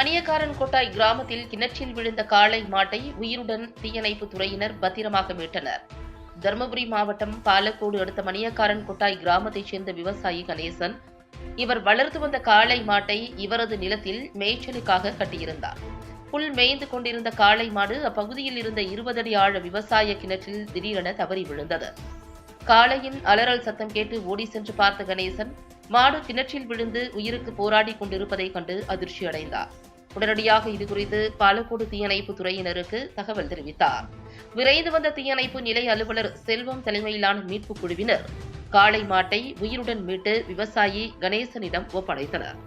மணியக்காரன் கொட்டாய் கிராமத்தில் கிணற்றில் விழுந்த காளை மாட்டை உயிருடன் தீயணைப்பு துறையினர் பத்திரமாக மீட்டனர். தருமபுரி மாவட்டம் பாலக்கோடு அடுத்த மணியக்காரன் கொட்டாய் கிராமத்தைச் சேர்ந்த விவசாயி கணேசன் இவர் வளர்த்து வந்த காளை மாட்டை இவரது நிலத்தில் மேய்ச்சலுக்காக கட்டியிருந்தார். புல் மேய்ந்து கொண்டிருந்த காளை மாடு அப்பகுதியில் இருந்த இருபது அடி ஆழ விவசாய கிணற்றில் திடீரென தவறி விழுந்தது. காளையின் அலறல் சத்தம் கேட்டு ஓடி சென்று பார்த்த கணேசன் மாடு கிணற்றில் விழுந்து உயிருக்கு போராடி கொண்டிருப்பதைக் கண்டு அதிர்ச்சி அடைந்தார் உடனடியாக இதுகுறித்து பாலக்கோடு தீயணைப்பு துறையினருக்கு தகவல் தெரிவித்தார். விரைந்து வந்த தீயணைப்பு நிலை அலுவலர் செல்வம் தலைமையிலான மீட்புக் குழுவினர் காளை மாட்டை உயிருடன் மீட்டு விவசாயி கணேசனிடம் ஒப்படைத்தனர்.